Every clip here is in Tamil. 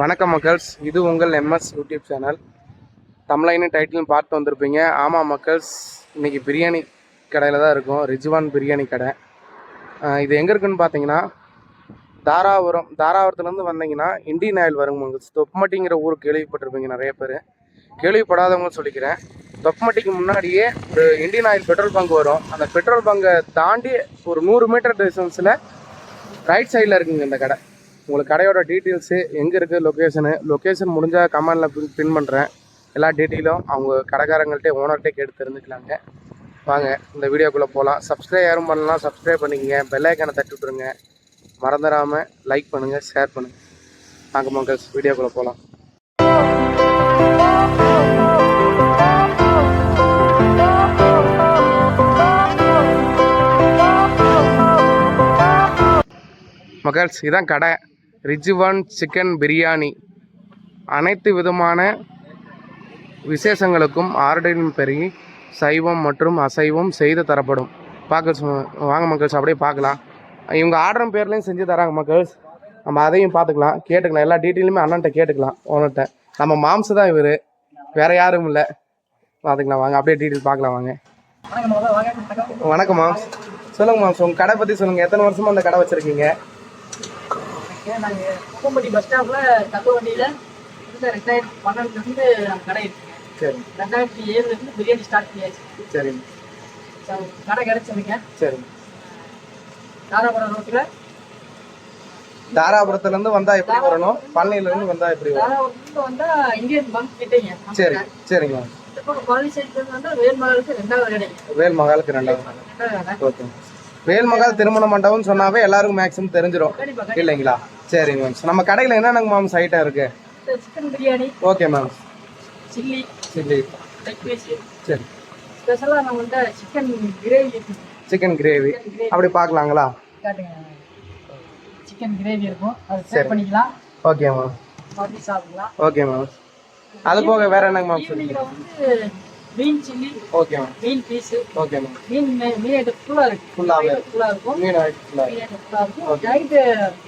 வணக்கம் மக்கள்ஸ். இது உங்கள் எம்எஸ் யூடியூப் சேனல். தமிழ்னு டைட்டில் பார்த்து வந்திருப்பீங்க. ஆமாம் மக்கள்ஸ் இன்றைக்கி பிரியாணி கடையில் தான் இருக்கும். ரிஜ்வான் பிரியாணி கடை. இது எங்கே இருக்குன்னு பார்த்தீங்கன்னா தாராபுரம் தாராபுரத்துலேருந்து வந்தீங்கன்னா இண்டியன் ஆயில் வருங்க மக்கள்ஸ். தொப்மட்டிங்கிற ஊர் கேள்விப்பட்டிருப்பீங்க நிறைய பேர். கேள்விப்படாதவங்க சொல்லிக்கிறேன். தொப்மட்டிக்கு முன்னாடியே ஒரு இண்டியன் ஆயில் பெட்ரோல் பங்க் வரும். அந்த பெட்ரோல் பங்கை தாண்டி ஒரு நூறு மீட்டர் டிஸ்டன்ஸில் ரைட் சைடில் இருக்குங்க இந்த கடை. உங்களுக்கு கடையோட டீட்டெயில்ஸு எங்கே இருக்குது லொக்கேஷனு லொக்கேஷன் முடிஞ்சால் கமெண்டில் பின் பின் பண்ணுறேன் எல்லா டீட்டெயிலும் அவங்க கடைக்காரங்கள்ட்டே ஓனர்கிட்டே கேட்டு தெரிஞ்சுக்கலாங்க. வாங்க இந்த வீடியோக்குள்ளே போகலாம் சப்ஸ்கிரைப் யாரும் பண்ணலாம் சப்ஸ்கிரைப் பண்ணிக்கங்க. பெல் தட்டி விட்ருங்க மறந்துடாமல் லைக் பண்ணுங்கள் ஷேர் பண்ணுங்கள் வாங்க மக்கள்ஸ் வீடியோக்குள்ளே போகலாம் மக்கள்ஸ் இதான் கடை. ரிஜ்வான் சிக்கன் பிரியாணி. அனைத்து விதமான விசேஷங்களுக்கும் ஆர்டரின் பெருகி சைவம் மற்றும் அசைவம் செய்து தரப்படும். பார்க்க வாங்க மக்கள்ஸ் அப்படியே பார்க்கலாம் இவங்க ஆர்டரும் பேர்லேயும் செஞ்சு தராங்க மக்கள்ஸ் நம்ம அதையும் பார்த்துக்கலாம் கேட்டுக்கலாம். எல்லா டீட்டெயிலுமே அண்ணன்ட்ட கேட்டுக்கலாம் ஓனர்கிட்ட நம்ம மாம்சு தான் இவர். வேறு யாரும் இல்லை. பார்த்துக்கலாம் வாங்க அப்படியே டீட்டெயில் பார்க்கலாம் வாங்க. வணக்கம் மாம்ஸ் சொல்லுங்க மாம்ஸ் உங்கள் கடை பற்றி சொல்லுங்கள் எத்தனை வருஷமாக அந்த கடை வச்சுருக்கீங்க? நாங்க குப்பம்பட்டி பஸ் ஸ்டாப்ல தப்பு வண்டியில இந்த ரெண்டாயிரத்தி பன்னெண்டுல இருந்து நம்ம கடை இருக்குங்க சரி ரெண்டாயிரத்தி ஏழுல இருந்து பிரியாணி ஸ்டார்ட் பண்ணியாச்சு. சரிங்க. கடை கிடைச்சதுங்க. சரிங்க. தாராபுரம் ரோட்ல தாராபுரத்துல இருந்து வந்தா எப்படி வரணும்? பழனியில இருந்து வந்தா எப்படி வரும் வந்தா இந்தியன் பங்க் கிட்டேங்க. சரி சரிங்க. பழனி சைட்ல இருந்து வந்தா வேல்மகளுக்கு ரெண்டாவது கடைங்க. வேல் மகாலுக்கு ரெண்டாவது ஓகே வேல் மகால் திருமண மண்டபம்னு சொன்னாவே எல்லாருக்கும் மேக்ஸிமம் தெரிஞ்சிடும் இல்லைங்களா? சரிங்க மேம் நம்ம கடையில் என்னென்ன மேம் ஐட்டம் இருக்கு? Chicken biryani. Okay ma'am chilli. Chilli. சரி. ஸ்பெஷலா நம்மள்ட்ட சிக்கன் கிரேவி சிக்கன் கிரேவி அப்படி பார்க்கலாங்களா? சிக்கன் கிரேவி இருக்கும். அது சேவ் பண்ணிக்கலாம். ஓகே மேம் ஓகே மேம் அது போக வேற என்னங்க மேம் சொல்லுங்க. மீன் சில்லி ஓகே மேம். மீன் பீஸ் ஓகே மேம். மீன் மீன் ஐட்டம் ஃபுல்லா இருக்கு. ஃபுல்லாவே ஃபுல்லா இருக்கும். மீன் ஐட்டம் ஃபுல்லா இருக்கும். நைட்டு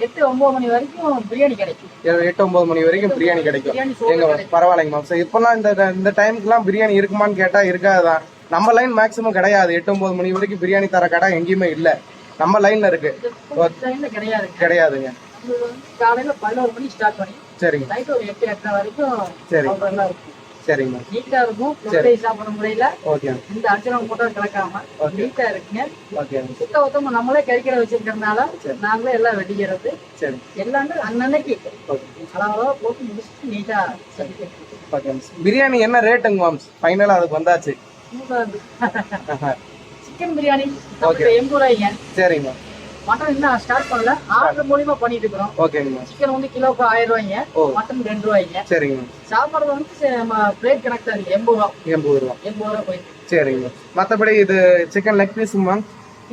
எட்டு ஒன்பது மணி வரைக்கும் பிரியாணி கிடைக்கும். எட்டு ஒன்பது மணி வரைக்கும் பிரியாணி கிடைக்கும். எங்க பரவாயில்லைங்க மேம். சார் இப்போல்லாம் இந்த இந்த டைமுக்குலாம் பிரியாணி இருக்குமான்னு கேட்டா இருக்காதுதான் நம்ம லைன் மேக்ஸிமம் கிடையாது. எட்டு ஒன்பது மணி வரைக்கும் பிரியாணி தர கடை எங்கேயுமே இல்ல. நம்ம லைன்ல இருக்கு. கிடையாது. கிடையாதுங்க. காலையில பதினோரு மணி ஸ்டார்ட் பண்ணி சரிங்க. நைட் ஒரு எட்டு எட்டரை வரைக்கும் சரி. சரிங்க நீட்டா இருக்கும். முட்டை சாப்பிடுற முறையில ஓகே இந்த அர்ச்சனம் போட்டோ கலக்காம நீட்டா இருக்குங்க. ஓகே சுத்த ஒத்தமா நம்மளே கறிக்கடை வச்சிருக்கறதுனால நாங்களே எல்லாம் வெட்டிக்கிறது. சரி. எல்லாமே அன்னன்னைக்கு ஓகே அளவளவா போட்டு முடிச்சுட்டு நீட்டா ஓகே பிரியாணி என்ன ரேட்டுங்க மேம் ஃபைனலாக அதுக்கு வந்தாச்சு. சிக்கன் பிரியாணி நமக்கு எண்பது ரூபாய்ங்க. சரிங்க மட்டன் இன்னும் ஸ்டார்ட் பண்ணல. ஆர்டர் மூலியமா பண்ணிட்டு இருக்கிறோம். ஓகேங்க சிக்கன் வந்து கிலோக்கு ஆயிரம் ரூபாய்ங்க. மட்டன் ரெண்டு ரூபாய்ங்க. சரிங்க சாப்பாடு வந்து பிளேட் கணக்கு தான் எண்பது ரூபா. எண்பது ரூபா. எண்பது ரூபா போயிருக்கு சரிங்க மற்றபடி இது சிக்கன் லெக் பீஸுங்க மேம்?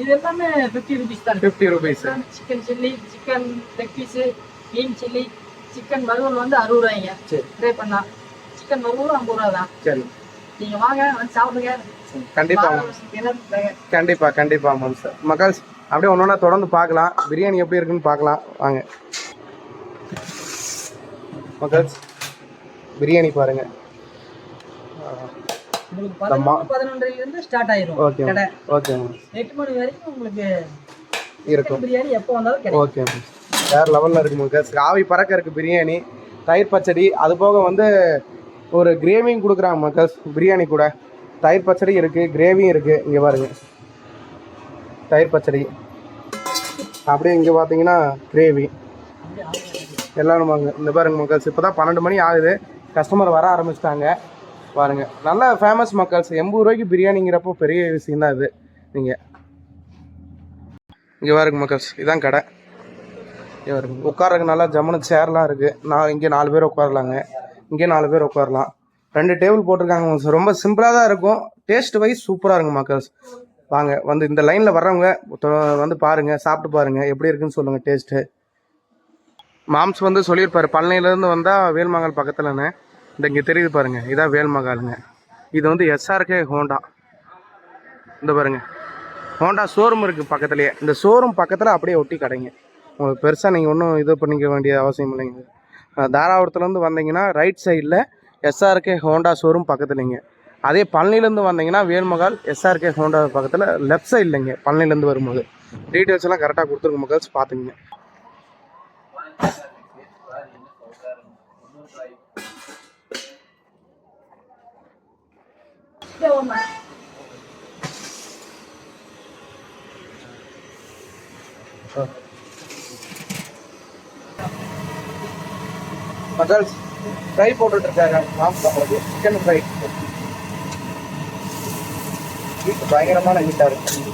இது எல்லாமே ஃபிஃப்டி ருபீஸ் தான் fifty rupees chicken chilli chicken leg piece மீன் சில்லி சிக்கன் வறுவல் வந்து அறுபது ரூபாய்ங்க. சரி. ட்ரை பண்ணலாம் சிக்கன் வறுவலும் ஐம்பது ரூபா தான். சரி. நீங்க வாங்க வந்து சாப்பிடுங்க. கண்டிப்பா. கண்டிப்பா கண்டிப்பா மேம் சார் மக்கள் அப்படியே ஒன்று தொடர்ந்து பார்க்கலாம். பிரியாணி எப்படி இருக்குன்னு பார்க்கலாம். வாங்க. மக்கள் பிரியாணி பாருங்க. உங்களுக்கு பதினொன்று பதினொன்றரைல இருந்து ஸ்டார்ட் ஆயிரும். ஓகே ஓகே மேம் எட்டு மணி வரைக்கும் உங்களுக்கு இருக்கும். பிரியாணி எப்போ வந்தாலும் கிடைக்கும். ஓகே மேம் வேற லெவலில் இருக்கு மக்கள். ஆவி பறக்க இருக்கு பிரியாணி. தயிர் பச்சடி. அது போக வந்து ஒரு கிரேவியும் கொடுக்குறாங்க மக்கள். பிரியாணி கூட. தயிர் பச்சடி இருக்கு கிரேவியும் இருக்கு. இங்கே பாருங்க. தயிர் பச்சடி. அப்படியே இங்கே பார்த்தீங்கன்னா கிரேவி எல்லாரும் வாங்க. இந்த பாருங்க மக்கள்ஸ் இப்போ தான் பன்னெண்டு மணி ஆகுது. கஸ்டமர் வர ஆரம்பிச்சிட்டாங்க. பாருங்கள் நல்ல ஃபேமஸ் மக்கள்ஸ். எண்பது ரூபாய்க்கு பிரியாணிங்கிறப்போ பெரிய விஷயம் தான் இது. நீங்கள் இங்கே பாருங்க மக்கள்ஸ் இதான் கடை. இங்கே பாருங்க. உட்காரக்கு நல்லா ஜம்முனு சேர்லாம் இருக்குது நான் இங்கே நாலு பேர் உட்காரலாங்க. இங்கே நாலு பேர் உட்காரலாம். ரெண்டு டேபிள் போட்டிருக்காங்க ரொம்ப சிம்பிளாக தான் இருக்கும். டேஸ்ட் வைஸ் சூப்பராக இருக்கும் மக்கள்ஸ். வாங்க வந்து இந்த லைனில் வர்றவங்க வந்து பாருங்கள் சாப்பிட்டு பாருங்கள் எப்படி இருக்குன்னு சொல்லுங்கள் டேஸ்ட்டு மாம்ஸ் வந்து சொல்லியிருப்பாரு பழனியிலேருந்து வந்தால் வேல்மகால் பக்கத்தில்ண்ணே இந்த இங்கே தெரியுது பாருங்க இதான் வேல்மகாலுங்க இது வந்து எஸ்ஆர்கே ஹோண்டா இந்த பாருங்க. ஹோண்டா ஷோரூம் இருக்குது பக்கத்துலேயே. இந்த ஷோரூம் பக்கத்தில் அப்படியே ஒட்டி கடைங்க. உங்களுக்கு பெருசாக நீங்கள் ஒன்றும் இது பண்ணிக்க வேண்டிய அவசியம் இல்லைங்க. தாராபுரத்துலேருந்து வந்தீங்கன்னா ரைட் சைடில் எஸ்ஆர்கே ஹோண்டா ஷோரூம் பக்கத்துலேங்க. அதே பழனிலேருந்து வந்தீங்கன்னா வேல்மகால் எஸ்ஆர்கே ஹோண்டா பக்கத்தில் லெஃப்ட் சைட்லைங்க பழனிலேருந்து வரும்போது. டீட்டெயில்ஸ் எல்லாம் கரெக்டாக கொடுத்துருங்க மக்கள்ஸ் பார்த்துங்க மக்கள்ஸ் ஃப்ரை போட்டுட்ருக்காங்க சிக்கன் ஃப்ரை ஹீட் பயங்கரமான ஹீட்டாக இருக்கு.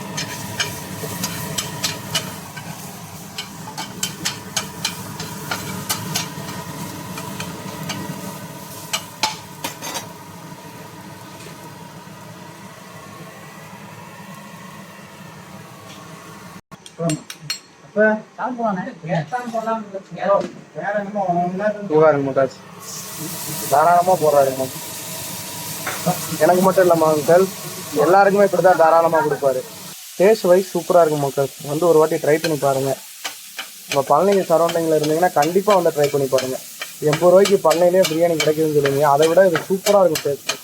அப்போ சாப்பிடுவானே கேட்டான் போடலாம் வேற என்னமோ போகாருங்க முட்டாச்சு தாராளமாக போடுறாருங்க எனக்கு மட்டும் இல்லை மக்கள் எல்லாருக்குமே இப்படி தான் தாராளமாக கொடுப்பாரு. டேஸ்ட் வைஸ் சூப்பராக இருக்கும் மக்கள். வந்து ஒரு வாட்டி ட்ரை பண்ணி பாருங்க. உங்கள் பழனி சரௌண்டிங்கில் இருந்தீங்கன்னா கண்டிப்பாக வந்து ட்ரை பண்ணி பாருங்க. எண்பது ரூபாய்க்கு பழனிலே பிரியாணி கிடைக்குதுன்னு சொல்லுவீங்க. அதை விட இது சூப்பராக இருக்கும் டேஸ்ட்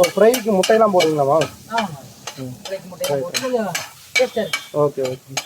ஒரு ஃப்ரைக்கு முட்டையெல்லாம் போடுவீங்களாமா ஆமாம் பிரேக் முட்டையை போட்டு கொஞ்சம் டேஸ்டாக இருக்கு ஓகே ஓகே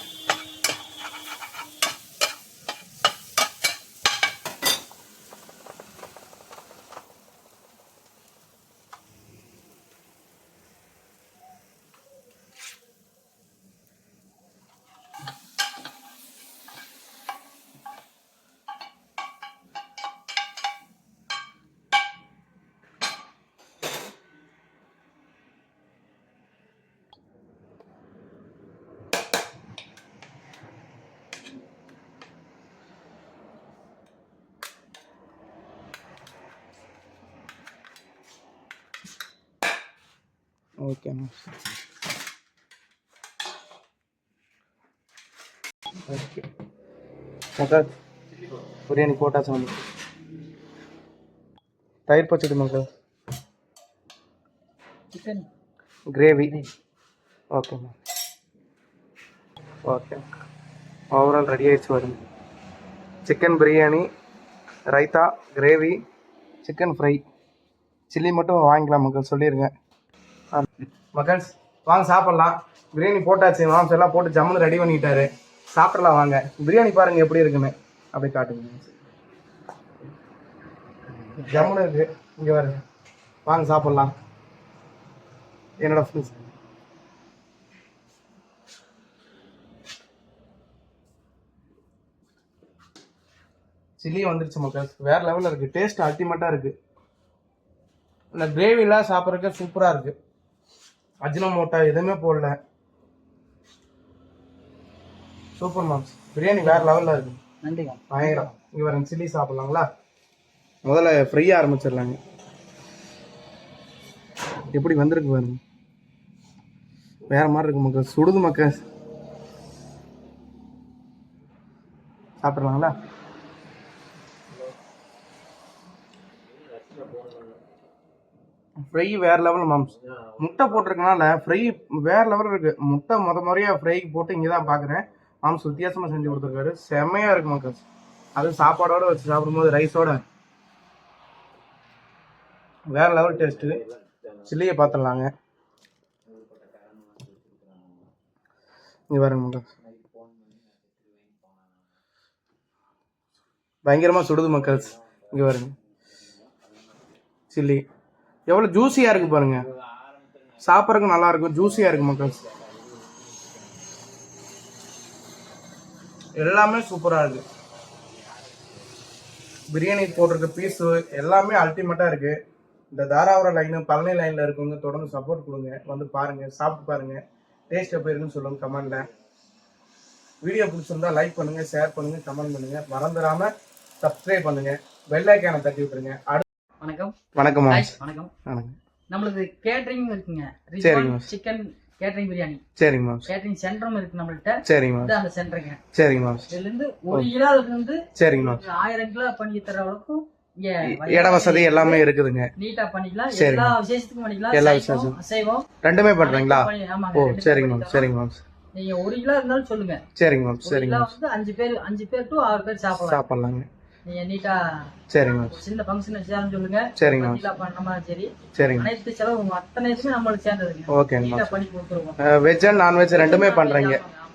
ஓகேண்ணா ஓகே மக்கள் பிரியாணி போட்டாச்சு வந்து தயிர் பச்சடி மக்கள் சிக்கன் கிரேவி ஓகேண்ணா ஓகே ஓவரால் ரெடி ஆயிடுச்சு வருங்க chicken biryani raita gravy chicken fry chilli மட்டும் வாங்கிக்கலாம் மக்கள் சொல்லிடுங்க மக்கள்ஸ் வாங்க சாப்பிட்லாம். பிரியாணி போட்டாச்சு மாம்ஸ் எல்லாம் போட்டு ஜம்முன்னு ரெடி பண்ணிட்டாரு. சாப்பிடலாம் வாங்க. பிரியாணி பாருங்க எப்படி இருக்குன்னு. அப்படி காட்டுங்க. ஜம்முன்னு இருக்கு. இங்கே வருங்க வாங்க சாப்பிட்லாம். என்னோட ஃப்ரெண்ட்ஸ் சில்லி வந்துருச்சு மக்கள் வேறு லெவலில் இருக்குது டேஸ்ட் அல்டிமேட்டாக இருக்குது இந்த கிரேவிலாம் சாப்பிட்றதுக்கு சூப்பராக இருக்குது அஜினமோட்டா எதுவுமே போடல. Super moms. பிரியாணி வேற லெவலில் இருக்கு. நன்றிங்க. பயங்கரம் இங்கே வரேன் சில்லி சாப்பிட்லாங்களா? முதல்ல ஃப்ரையாக ஆரம்பிச்சிடலாங்க. எப்படி வந்திருக்கு பாருங்க. வேற மாதிரி இருக்கு மக்கள். சுடுது மக்கள். சாப்பிட்றலாங்களா ஃப்ரை வேற லெவல் மாம்ஸ் முட்டை போட்டிருக்கனால ஃப்ரை வேற லெவல் இருக்கு. முட்டை முத முறையா ஃப்ரைக்கு போட்டு இங்கே தான் பார்க்குறேன் மாம்ஸ் வித்தியாசமா செஞ்சு கொடுத்துருக்காரு. செம்மையா இருக்கு மக்கள். அது சாப்பாடோட வச்சு சாப்பிடும்போது ரைஸோட வேற லெவல் டேஸ்ட்டு சில்லியை பார்த்துடலாங்க இங்கே பாருங்க மக்கள். பயங்கரமாக சுடுது மக்கள்ஸ் இங்கே பாருங்க. சில்லி. எவ்வளோ ஜூஸியாக இருக்கு பாருங்க. சாப்பிட்றதுக்கு நல்லா இருக்கும் ஜூஸியாக இருக்கு மக்கள்ஸ் எல்லாமே சூப்பராக இருக்கு. பிரியாணி போட்டிருக்க பீஸு எல்லாமே அல்டிமேட்டாக இருக்கு. இந்த தாராபுரம் லைனு பழனி லைனில் இருக்கவங்க தொடர்ந்து சப்போர்ட் கொடுங்க. வந்து பாருங்க சாப்பிட்டு பாருங்க. டேஸ்ட் எப்படி இருக்குன்னு சொல்லுங்க கமெண்ட்டில் வீடியோ பிடிச்சிருந்தா லைக் பண்ணுங்க ஷேர் பண்ணுங்க கமெண்ட் பண்ணுங்க. மறந்துடாம சப்ஸ்கிரைப் பண்ணுங்க. வெள்ளைக்கான தட்டி விட்டுருங்க. வணக்கம். வணக்கம் வணக்கம். வணக்கம். நம்மளுக்கு கேட்டரிங் இருக்குங்க. சரிங்க. சிக்கன் கேட்டரிங் பிரியாணி சரிங்க மாம்ஸ் கேட்டரிங் சென்டரும் இருக்கு நம்மள்ட்ட. சரிங்க இது அந்த சென்டருங்க சரிங்க மாம்ஸ் இதுல இருந்து ஒரு கிலோ இருந்து சரிங்க ஒரு ஆயிரம் கிலோ பண்ணி தர அளவுக்கும் இங்க இட வசதி எல்லாமே இருக்குதுங்க. நீட்டா பண்ணிக்கலாம். எல்லா விசேஷத்துக்கும் பண்ணிக்கலாம். எல்லா விசேஷம். அசைவம். ரெண்டுமே பண்றீங்களா? ஓ சரிங்க மேம் சரிங்க மேம் நீங்க ஒரு கிலோ இருந்தாலும் சொல்லுங்க. சரிங்க மேம் சரிங்க மேம் வந்து அஞ்சு பேர் அஞ்சு பேர் டு ஆறு பேர் சாப்பிடலாம். சாப்பிட்லாங்க. நீங்க நீட்டா சரிங்க மேம் சின்ன ஃபங்க்ஷன் வச்சாலும் சொல்லுங்க. சரிங்க மேம் பண்ணமா சரி சரிங்க அனைத்து செலவும் அத்தனை இதுமே நம்மளுக்கு சேர்ந்ததுங்க. ஓகேங்க நீட்டா மேம் பண்ணி கொடுத்துருவோம். வெஜ் அண்ட் நான்வெஜ் ரெண்டுமே பண்ணுறீங்க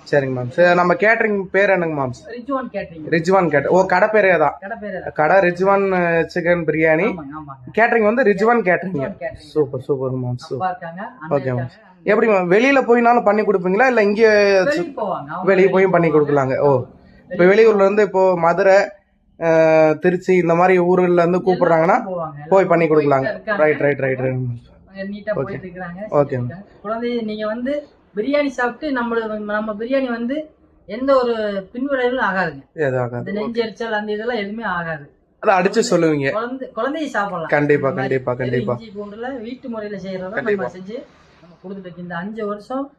சரிங்க மேம் சரி நம்ம கேட்ரிங் பேர் என்னங்க மேம் ரிஜுவான் கேட்டரிங் ரிஜ்வான் ஓ கடை பேரே தான் கடை ரிஜ்வான் சிக்கன் பிரியாணி கேட்டரிங் வந்து Rizwan catering catering super super ma'am super ma'am. இருக்காங்க எப்படி மேம் வெளியில போயினாலும் பண்ணி கொடுப்பீங்களா? இல்ல இங்கே வெளியே போயும் பண்ணி கொடுக்கலாங்க? ஓ. இப்போ வெளியூர்ல இருந்து இப்போ மதுரை திருச்சி இந்த மாதிரி ஊர்கள்ல இருந்து கூப்பிடுறாங்கன்னா போய் பண்ணி கொடுக்கலாங்க. ரைட் ரைட் ரைட் இருக்காங்க Okay, ma'am. குழந்தை நீங்க வந்து பிரியாணி சாப்பிட்டு நம்மள நம்ம பிரியாணி வந்து எந்த ஒரு பின்விளைவும் ஆகாதுங்க. நெஞ்செரிச்சல் அந்த இதெல்லாம் எதுவுமே ஆகாது. அதை அடிச்சு சொல்லுவீங்க. குழந்தை குழந்தையை சாப்பிடலாம். கண்டிப்பா கண்டிப்பா கண்டிப்பா. பூண்டுல வீட்டு முறையில செய்யறத. நம்ம செஞ்சு நம்ம கொடுத்துட்டு. இந்த அஞ்சு வருஷம்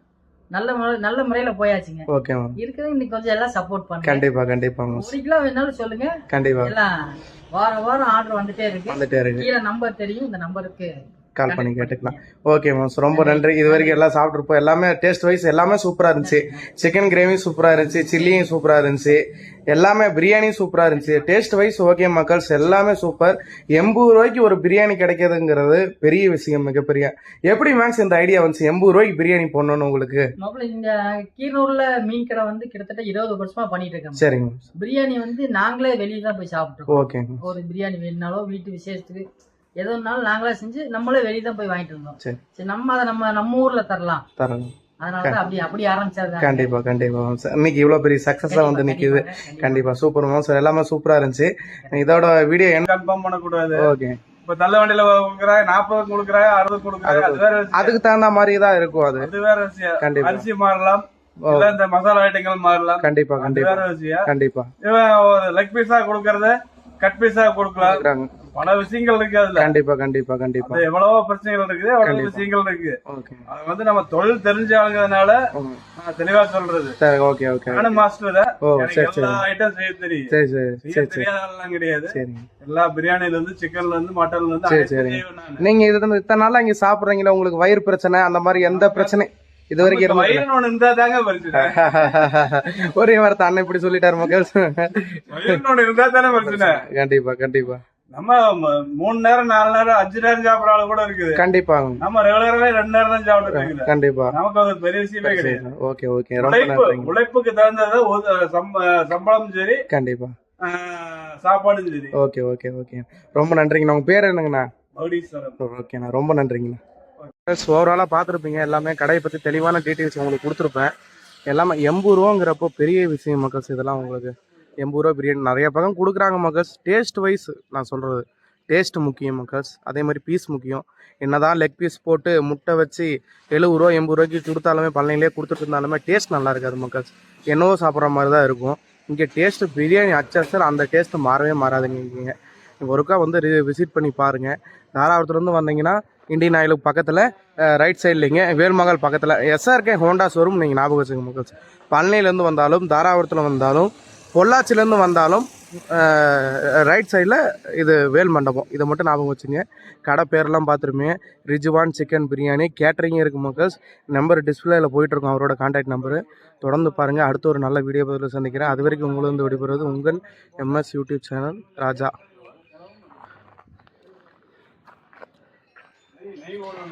நல்ல முறை நல்ல முறையில போயாச்சுங்க. ஓகே மேம் இருக்கிறது இன்னைக்கு கொஞ்சம் எல்லாம் சப்போர்ட் பண்ணுங்க. கண்டிப்பா கண்டிப்பா மேம் ஒரு கிலோ வேணாலும் சொல்லுங்க. கண்டிப்பா. எல்லாம் வாரம் வாரம் ஆர்டர் வந்துட்டே இருக்கு. வந்துட்டே இருக்கு. கீழே நம்பர் தெரியும் இந்த நம்பருக்கு கால் பண்ணி கேட்டுக்கலாம். ஓகே மேம் ரொம்ப நன்றி. இது வரைக்கும் எல்லாம் சாப்பிட்ருப்போம் எல்லாமே டேஸ்ட் வைஸ் எல்லாமே சூப்பராக இருந்துச்சு. சிக்கன் கிரேவி சூப்பராக இருந்துச்சு. சில்லியும் சூப்பராக இருந்துச்சு. எல்லாமே பிரியாணியும் சூப்பராக இருந்துச்சு. டேஸ்ட் வைஸ் ஓகே மக்கள்ஸ் எல்லாமே சூப்பர் எண்பது ரூபாய்க்கு ஒரு பிரியாணி கிடைக்கிறதுங்கிறது பெரிய விஷயம் மிகப்பெரிய. எப்படி மேக்ஸ் இந்த ஐடியா வந்துச்சு? எண்பது ரூபாய்க்கு பிரியாணி போடணும்னு உங்களுக்கு? இந்த கீரனூர்ல மீன் கடை வந்து கிட்டத்தட்ட இருபது வருஷமா பண்ணிட்டு இருக்கோம் சரிங்க பிரியாணி வந்து நாங்களே வெளியே தான் போய் சாப்பிட்டுருக்கோம். ஓகேங்க ஒரு பிரியாணி வேணுனாலோ வீட்டு விசேஷத்துக்கு எதுனாலும் நாங்களே செஞ்சு நம்மளே வெளியே தான் போய் வாங்கிட்டு இருந்தோம் சரி. சரி நம்ம அதை நம்ம நம்ம ஊர்ல தரலாம். தரேங்க அதனால தான் அப்படி அப்படி ஆரம்பிச்சது கண்டிப்பா கண்டிப்பா. இன்னைக்கு இவ்வளோ பெரிய சக்ஸஸாக வந்து நிற்கிது கண்டிப்பா. Super ma'am. சார் எல்லாமே சூப்பரா இருந்துச்சு. இதோட வீடியோ என்ன? கன்ஃபார்ம் பண்ணக்கூடாது. ஓகே இப்ப தள்ள வண்டியில கொடுக்குறாங்க நாற்பது கொடுக்குறாங்க அறுபது. கொடுக்குறாங்க அது வேற விஷயம். அதுக்கு தகுந்த மாதிரி தான் இருக்கும் அது. அது வேற கண்டிப்பா. அரிசி மாறலாம். இந்த மசாலா ஐட்டங்கள் மாறலாம். கண்டிப்பா கண்டிப்பா. கண்டிப்பா. இவன் ஒரு லெக் பீஸா கொடுக்கறத கட் பீஸா கொடுக்கலாம். பல விஷயங்கள் இருக்கு அதுல. கண்டிப்பா கண்டிப்பா கண்டிப்பா. எவ்வளவோ பிரச்சனைகள் இருக்குது எவ்வளவு. விஷயங்கள் இருக்கு. அது வந்து நம்ம தொழில் தெரிஞ்ச ஆளுங்கிறதுனால தெளிவா சொல்றது. சரி ஓகே ஓகே நானும் மாஸ்டர் ஓ சரி சரி. ஐட்டம் செய்ய தெரியும். சரி சரி சரி சரி. தெரியாத ஆளெல்லாம் கிடையாது எல்லா பிரியாணில இருந்து சிக்கன்ல இருந்து மட்டன்ல இருந்து சரி, சரி. நீங்க இது இத்தனை நாளா இங்க சாப்பிடுறீங்களா? உங்களுக்கு வயிறு பிரச்சனை அந்த மாதிரி எந்த பிரச்சனை? இது வரைக்கும் ஒரே வார்த்தை அண்ணன் இப்படி சொல்லிட்டாரு மக்கள். இருந்தா தானே பிரச்சனை கண்டிப்பா கண்டிப்பா. நம்ம மூணு நேரம் நாலு நேரம் அஞ்சு நேரம் சாப்பிடுற ஆளு கூட இருக்குது. கண்டிப்பா. நம்ம ரெகுலராவே ரெண்டு நேரம் தான் சாப்பிட்டு இருக்குது. கண்டிப்பா. நமக்கு அது பெரிய விஷயமே கிடையாது. Okay okay. உழைப்பு உழைப்புக்கு தகுந்தது சம்பளம் சரி. கண்டிப்பா. சாப்பாடும் சரி. Okay okay okay. ரொம்ப நன்றிங்கண்ணா. உங்க பேர் என்னங்கண்ணா? மௌடீஸ்வரன் ஓகேண்ணா. ரொம்ப நன்றிங்கண்ணா. ஓவராலாக பார்த்துருப்பீங்க. எல்லாமே கடையை பற்றி தெளிவான டீட்டெயில்ஸ் உங்களுக்கு கொடுத்துருப்பேன். எல்லாமே எண்பது ரூபாங்கிறப்போ பெரிய விஷயம் மக்கள்ஸ் இதெல்லாம் உங்களுக்கு எண்பது ரூபா பிரியாணி நிறைய பக்கம் கொடுக்குறாங்க மக்கள்ஸ். டேஸ்ட் வைஸ் நான் சொல்கிறது டேஸ்ட் முக்கியம் மக்கள்ஸ். அதே மாதிரி பீஸ் முக்கியம். என்னதான் லெக் பீஸ் போட்டு முட்டை வச்சு எழுபது ரூபா எண்பது ரூபாய்க்கு கொடுத்தாலுமே பழனிலே கொடுத்துட்டு இருந்தாலுமே டேஸ்ட் நல்லா இருக்காது மக்கள்ஸ். என்னவோ சாப்பிட்ற மாதிரி தான் இருக்கும். இங்கே டேஸ்ட்டு பிரியாணி அச்சசல் அந்த டேஸ்ட்டு மாறவே மாறாதுங்க இங்கே ஒருக்கா வந்து விசிட் பண்ணி பாருங்கள் தாராபுரத்துலேருந்து வந்தீங்கன்னா இண்டியன் ஆயிலுக்கு பக்கத்தில் ரைட் சைட்லிங்க வேல்மகால் பக்கத்தில். எஸ்ஆர்கே ஹோண்டா ஷோரூம் நீங்கள் ஞாபகம் வச்சுங்க மக்கள்ஸ் பழனிலேருந்து வந்தாலும் தாராபுரத்தில் வந்தாலும் பொள்ளாச்சிலேருந்து வந்தாலும் ரைட் சைடில் இது வேல் மண்டபம். இதை மட்டும் ஞாபகம் வச்சுங்க. கடை பேரெல்லாம் பார்த்துருமே ரிஜுவான் சிக்கன் பிரியாணி கேட்ரிங் இருக்கு மக்கள்ஸ் நம்பர் டிஸ்பிளேயில் போயிட்டுருக்கோம் அவரோட கான்டாக்ட் நம்பரு தொடர்ந்து பாருங்கள் அடுத்த ஒரு நல்ல வீடியோ பதில் சந்திக்கிறேன். அது வரைக்கும் உங்களிருந்து விடுபடுறது உங்கள் MS YouTube channel Raja. Sí, bueno.